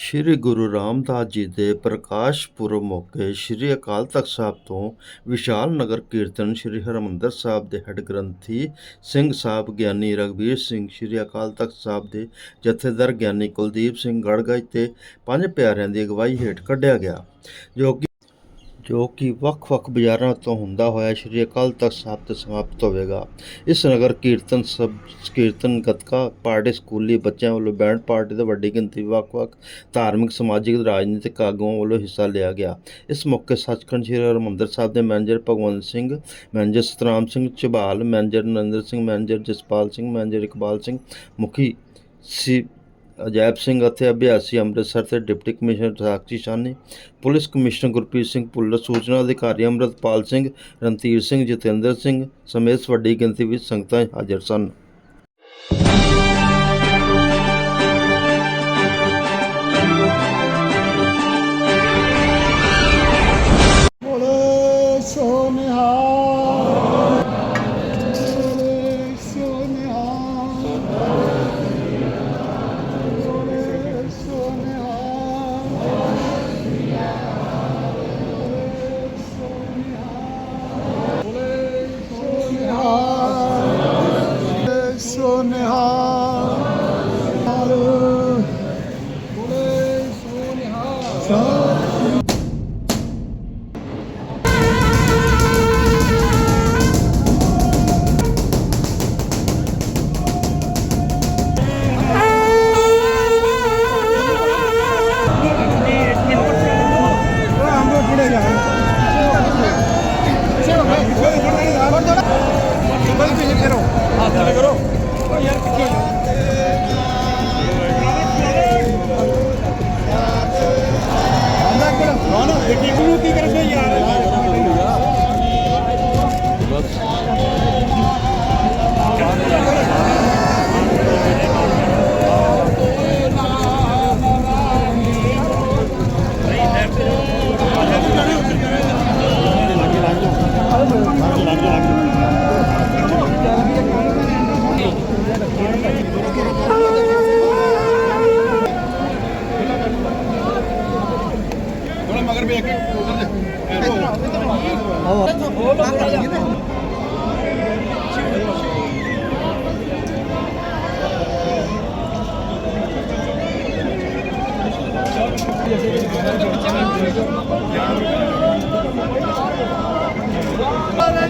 ਸ੍ਰੀ ਗੁਰੂ ਰਾਮਦਾਸ ਜੀ ਦੇ ਪ੍ਰਕਾਸ਼ ਪੁਰਬ ਮੌਕੇ ਸ੍ਰੀ ਅਕਾਲ ਤਖਤ ਸਾਹਿਬ ਤੋਂ ਵਿਸ਼ਾਲ ਨਗਰ ਕੀਰਤਨ ਸ੍ਰੀ ਹਰਿਮੰਦਰ ਸਾਹਿਬ ਦੇ ਹੈੱਡ ਗ੍ਰੰਥੀ ਸਿੰਘ ਸਾਹਿਬ, ਗਿਆਨੀ ਰਘਬੀਰ ਸਿੰਘ, ਸ੍ਰੀ ਅਕਾਲ ਤਖਤ ਸਾਹਿਬ ਦੇ ਜਥੇਦਾਰ ਗਿਆਨੀ ਕੁਲਦੀਪ ਸਿੰਘ ਗੜਗੜ ਤੇ ਪੰਜ ਪਿਆਰਿਆਂ ਦੀ ਅਗਵਾਈ ਹੇਠ ਕੱਢਿਆ ਗਿਆ, ਜੋ ਕਿ ਜੋ ਕਿ ਵੱਖ-ਵੱਖ ਬਾਜ਼ਾਰਾਂ ਤੋਂ ਹੁੰਦਾ ਹੋਇਆ ਸ੍ਰੀ ਅਕਾਲ ਤਖਤ ਸਾਹਿਬ ਤੇ ਸਮਾਪਤ ਹੋਵੇਗਾ। ਇਸ ਨਗਰ ਕੀਰਤਨ ਸਭ ਕੀਰਤਨ ਗੱਤਕਾ ਪਾਰਟੀ ਸਕੂਲੀ ਬੱਚਿਆਂ ਵੱਲੋਂ ਬੈਂਡ ਪਾਰਟੀ ਤੇ ਵੱਡੀ ਗਿਣਤੀ ਵੱਖ-ਵੱਖ ਧਾਰਮਿਕ, ਸਮਾਜਿਕ, ਰਾਜਨੀਤਿਕ ਆਗੂਆਂ ਵੱਲੋਂ ਹਿੱਸਾ ਲਿਆ ਗਿਆ। ਇਸ ਮੌਕੇ ਸੱਚਖੰਡ ਸ੍ਰੀ ਹਰਿਮੰਦਰ ਸਾਹਿਬ ਦੇ manager Bhagwant Singh, manager Satnam Singh Jhabal manager Narinder Singh, manager Jaspal Singh, manager Iqbal Singh, ਮੁਖੀ ਸੀ ਅਜੈਬ ਸਿੰਘ ਅਤੇ ਅਭਿਆਸੀ ਅੰਮ੍ਰਿਤਸਰ ਤੇ deputy commissioner Sakshi Sawhney, police commissioner Gurpreet Singh Bhullar, ਸੂਚਨਾ ਅਧਿਕਾਰੀ ਅੰਮ੍ਰਿਤਪਾਲ ਸਿੰਘ, ਰਣਧੀਰ ਸਿੰਘ ਜਤਿੰਦਰ ਸਿੰਘ ਸਮੇਤ ਵੱਡੀ ਗਿਣਤੀ ਵਿੱਚ ਸੰਗਤਾਂ ਹਾਜ਼ਰ ਸਨ।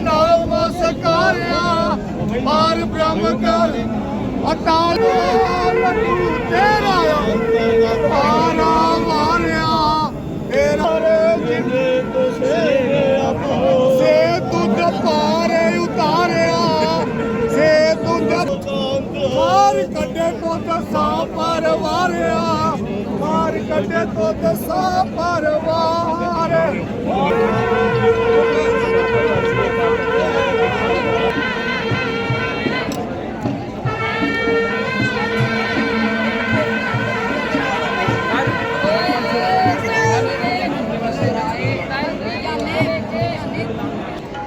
ਨਾਮ ਸਕਾਰਿਆ ਮਾਰ ਬ੍ਰਹਮ ਕਰ ਅਕਾਲ ਲੱਡੂ ਤੇਰਾ ਕੱਢੇ ਤੋਂ ਦਸਾ ਪਰ ਵਾਰ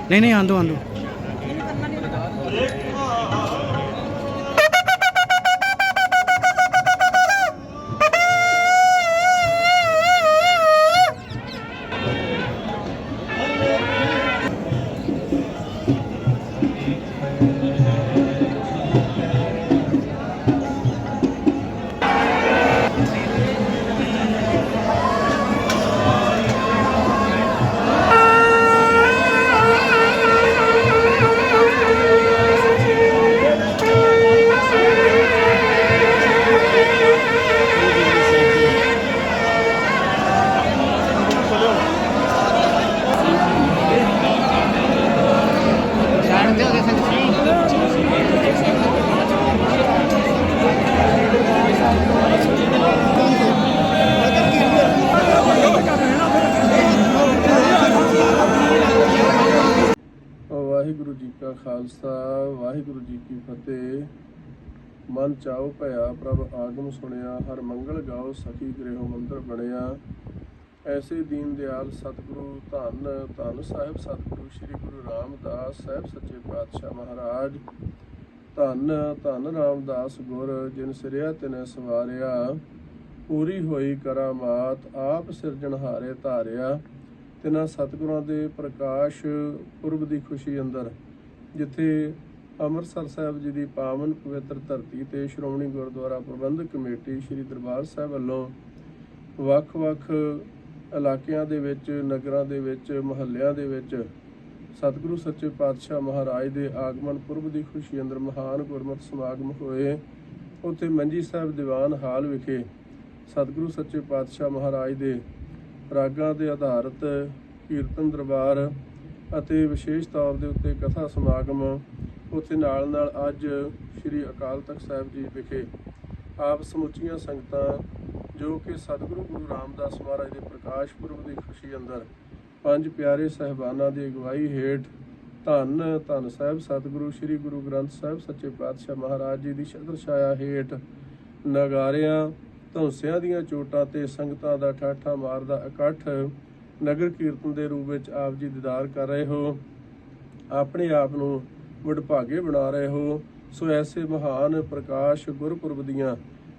ਨਹੀਂ ਨਹੀਂ ਆਂਦੋ ਆਂਦੋ। ਖਾਲਸਾ, ਵਾਹਿਗੁਰੂ ਜੀ ਕੀ ਫਤਿਹ। ਮਨ ਚਾਉ ਭਇਆ, ਪ੍ਰਭ ਆਗਮ ਸੁਣਿਆ, ਹਰ ਮੰਗਲ ਗਾਓ ਸਖੀ ਗ੍ਰਹਿ ਮੰਦਰ ਬਣਿਆ। ਐਸੇ ਦੀਨ ਦਿਆਲ ਸਤਿਗੁਰੂ, ਧੰਨ ਧੰਨ ਸਾਹਿਬ ਸਤਿਗੁਰੂ, ਸ੍ਰੀ ਗੁਰੂ ਰਾਮਦਾਸ ਸਾਹਿਬ ਸੱਚੇ ਪਾਤਸ਼ਾਹ ਮਹਾਰਾਜ। ਧੰਨ ਧੰਨ ਰਾਮਦਾਸ ਗੁਰ, ਜਿਨ ਸਿਰਿਆ ਤਿਨੈ ਸਵਾਰਿਆ। ਪੂਰੀ ਹੋਈ ਕਰਾਮਾਤ, ਆਪ ਸਿਰਜਣਹਾਰੇ ਧਾਰਿਆ। ਤਿਨਾਂ ਸਤਿਗੁਰਾਂ ਦੇ ਪ੍ਰਕਾਸ਼ ਪੁਰਬ ਦੀ ਖੁਸ਼ੀ ਅੰਦਰ ਜਿੱਥੇ ਅੰਮ੍ਰਿਤਸਰ ਸਾਹਿਬ ਜੀ ਦੀ ਪਾਵਨ ਪਵਿੱਤਰ ਧਰਤੀ ਤੇ ਸ਼੍ਰੋਮਣੀ ਗੁਰਦੁਆਰਾ ਪ੍ਰਬੰਧਕ ਕਮੇਟੀ ਸ੍ਰੀ ਦਰਬਾਰ ਸਾਹਿਬ ਵੱਲੋਂ ਵੱਖ-ਵੱਖ ਇਲਾਕਿਆਂ ਦੇ ਵਿੱਚ, ਨਗਰਾਂ ਦੇ ਵਿੱਚ, ਮੁਹੱਲਿਆਂ ਦੇ ਵਿੱਚ ਸਤਿਗੁਰੂ ਸੱਚੇ ਪਾਤਸ਼ਾਹ ਮਹਾਰਾਜ ਦੇ ਆਗਮਨ ਪੁਰਬ ਦੀ ਖੁਸ਼ੀ ਅੰਦਰ ਮਹਾਨ ਗੁਰਮਤਿ ਸਮਾਗਮ ਹੋਏ। ਉੱਥੇ ਮੰਜੀ ਸਾਹਿਬ ਦੀਵਾਨ ਹਾਲ ਵਿਖੇ ਸਤਿਗੁਰੂ ਸੱਚੇ ਪਾਤਸ਼ਾਹ ਮਹਾਰਾਜ ਦੇ ਰਾਗਾਂ ਦੇ ਆਧਾਰਿਤ ਕੀਰਤਨ ਦਰਬਾਰ ਅਤੇ ਵਿਸ਼ੇਸ਼ ਤੌਰ ਦੇ ਉੱਤੇ ਕਥਾ ਸਮਾਗਮ ਉੱਥੇ ਨਾਲ ਨਾਲ ਅੱਜ ਸ੍ਰੀ ਅਕਾਲ ਤਖਤ ਸਾਹਿਬ ਜੀ ਵਿਖੇ ਆਪ ਸਮੁੱਚੀਆਂ ਸੰਗਤਾਂ ਜੋ ਕਿ ਸਤਿਗੁਰੂ ਗੁਰੂ ਰਾਮਦਾਸ ਮਹਾਰਾਜ ਦੇ ਪ੍ਰਕਾਸ਼ ਪੁਰਬ ਦੀ ਖੁਸ਼ੀ ਅੰਦਰ ਪੰਜ ਪਿਆਰੇ ਸਹਿਬਾਨਾਂ ਦੀ ਅਗਵਾਈ ਹੇਠ ਧੰਨ ਧੰਨ ਸਾਹਿਬ ਸਤਿਗੁਰੂ, ਸ੍ਰੀ ਗੁਰੂ ਗ੍ਰੰਥ ਸਾਹਿਬ ਸੱਚੇ ਪਾਤਸ਼ਾਹ ਮਹਾਰਾਜ ਜੀ ਦੀ ਛਤਰ ਛਾਇਆ ਹੇਠ ਨਗਾਰਿਆਂ, ਧੌਂਸਿਆਂ ਦੀਆਂ ਚੋਟਾਂ ਤੇ ਸੰਗਤਾਂ ਦਾ ਠਾਠਾ ਮਾਰਦਾ ਇਕੱਠ ਨਗਰ ਕੀਰਤਨ ਦੇ ਰੂਪ ਵਿੱਚ ਆਪ ਜੀ ਦੀਦਾਰ ਕਰ ਰਹੇ ਹੋ। ਆਪਣੇ ਆਪ ਨੂੰ ਵਡਭਾਗੇ ਬਣਾ ਰਹੇ ਹੋ। ਸੋ ਐਸੇ ਮਹਾਨ ਪ੍ਰਕਾਸ਼ ਗੁਰਪੁਰਬ ਦੀਆਂ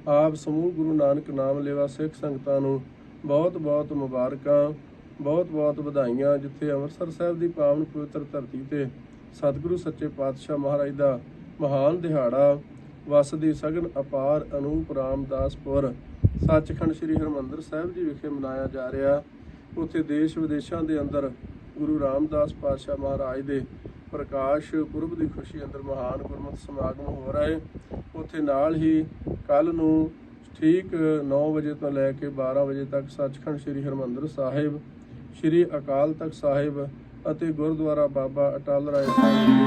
ਆਪ ਸਮੂਹ ਗੁਰੂ ਨਾਨਕ ਨਾਮ ਲੇਵਾ ਸਿੱਖ ਸੰਗਤਾਂ ਨੂੰ ਬਹੁਤ ਬਹੁਤ ਮੁਬਾਰਕਾਂ ਬਹੁਤ ਬਹੁਤ ਵਧਾਈਆਂ, ਜਿੱਥੇ ਅੰਮ੍ਰਿਤਸਰ ਸਾਹਿਬ ਦੀ ਪਾਵਨ ਪਵਿੱਤਰ ਧਰਤੀ ਤੇ ਸਤਿਗੁਰੂ ਸੱਚੇ ਪਾਤਸ਼ਾਹ ਮਹਾਰਾਜ ਦਾ ਮਹਾਨ ਦਿਹਾੜਾ ਵਸਦੀ ਸਗਨ ਅਪਾਰ ਅਨੂਪ ਰਾਮਦਾਸਪੁਰ, ਸੱਚਖੰਡ ਸ੍ਰੀ ਹਰਮੰਦਰ ਸਾਹਿਬ ਜੀ ਵਿਖੇ ਮਨਾਇਆ ਜਾ ਰਿਹਾ। ਉੱਥੇ ਦੇਸ਼ ਵਿਦੇਸ਼ਾਂ ਦੇ ਅੰਦਰ ਗੁਰੂ ਰਾਮਦਾਸ ਪਾਤਸ਼ਾਹ ਮਹਾਰਾਜ ਦੇ ਪ੍ਰਕਾਸ਼ ਪੁਰਬ ਦੀ ਖੁਸ਼ੀ ਅੰਦਰ ਮਹਾਨ ਗੁਰਮਤਿ ਸਮਾਗਮ ਹੋ ਰਿਹਾ ਹੈ। ਉੱਥੇ ਨਾਲ ਹੀ ਕੱਲ ਨੂੰ ਠੀਕ 9 ਵਜੇ ਤੋਂ ਲੈ ਕੇ 12 ਵਜੇ ਤੱਕ ਸੱਚਖੰਡ ਸ੍ਰੀ ਹਰਮੰਦਰ ਸਾਹਿਬ, ਸ੍ਰੀ ਅਕਾਲ ਤਖਤ ਸਾਹਿਬ ਅਤੇ ਗੁਰਦੁਆਰਾ ਬਾਬਾ ਅਟਲ ਰਾਏ ਸਾਹਿਬ ਜੀ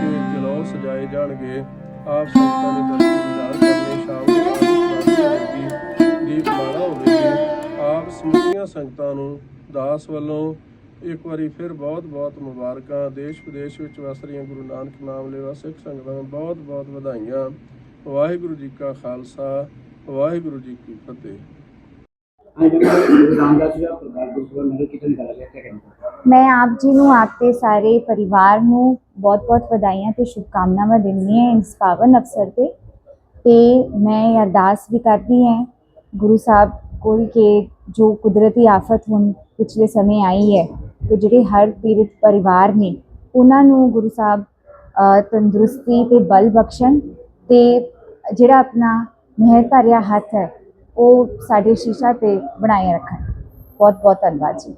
ਕਿ ਜਲੌ ਸਜਾਏ ਜਾਣਗੇ। ਆਪ ਸੰਗਤਾਂ ਦੇ ਦਰਸ਼ਨ ਕਰਨੇ ਸ਼ਾਮ ਨੂੰ ਸਮੂਹੀਆਂ ਸੰਗਤਾਂ ਨੂੰ ਦਾਸ ਵੱਲੋਂ ਇੱਕ ਵਾਰੀ ਫਿਰ ਬਹੁਤ ਬਹੁਤ ਮੁਬਾਰਕਾਂ ਦੇਸ਼ ਵਿਦੇਸ਼ ਵਿੱਚ ਵਸ ਰਹੀਆਂ ਗੁਰੂ ਨਾਨਕ ਨਾਮ ਲੈਵਾ ਸਿੱਖ ਸੰਗਤਾਂ ਨੂੰ ਬਹੁਤ ਬਹੁਤ ਵਧਾਈਆਂ ਵਾਹਿਗੁਰੂ ਜੀ ਕਾ ਖਾਲਸਾ ਵਾਹਿਗੁਰੂ ਜੀ ਕੀ ਫਤਿਹ आज गुरु रामदास जी का प्रकार गुरुकुल नगर कीर्तन निकाला गया क्या कहना ਮੈਂ ਆਪ ਜੀ ਨੂੰ ਆਪ ਤੇ ਸਾਰੇ ਪਰਿਵਾਰ ਨੂੰ ਬਹੁਤ-ਬਹੁਤ ਵਧਾਈਆਂ ਤੇ ਸ਼ੁਭਕਾਮਨਾਵਾਂ ਦਿੰਦੀ ਹਾਂ ਇਸ ਪਾਵਨ ਅਵਸਰ ਤੇ ਤੇ ਮੈਂ ਇਹ ਅਰਦਾਸ ਵੀ ਕਰਦੀ ਹਾਂ ਗੁਰੂ ਸਾਹਿਬ ਕੋਈ ਕਿ ਜੋ ਕੁਦਰਤੀ ਆਫਤ ਹੁਣ ਪਿਛਲੇ ਸਮੇਂ ਆਈ ਹੈ ਤੇ ਜਿਹੜੇ ਹਰ ਪੀੜਤ ਪਰਿਵਾਰ ਨੇ ਉਹਨਾਂ ਨੂੰ ਗੁਰੂ ਸਾਹਿਬ ਤੰਦਰੁਸਤੀ ਤੇ ਬਲ ਬਖਸ਼ਣ ਤੇ ਜਿਹੜਾ ਆਪਣਾ ਮਿਹਰ ਭਰਿਆ ਹੱਥ ਹੈ, ਉਹ ਸਾਡੇ ਸ਼ੀਸ਼ਾ ਤੇ ਬਣਾਏ ਰੱਖਣ। ਬਹੁਤ ਬਹੁਤ ਧੰਨਵਾਦ ਜੀ।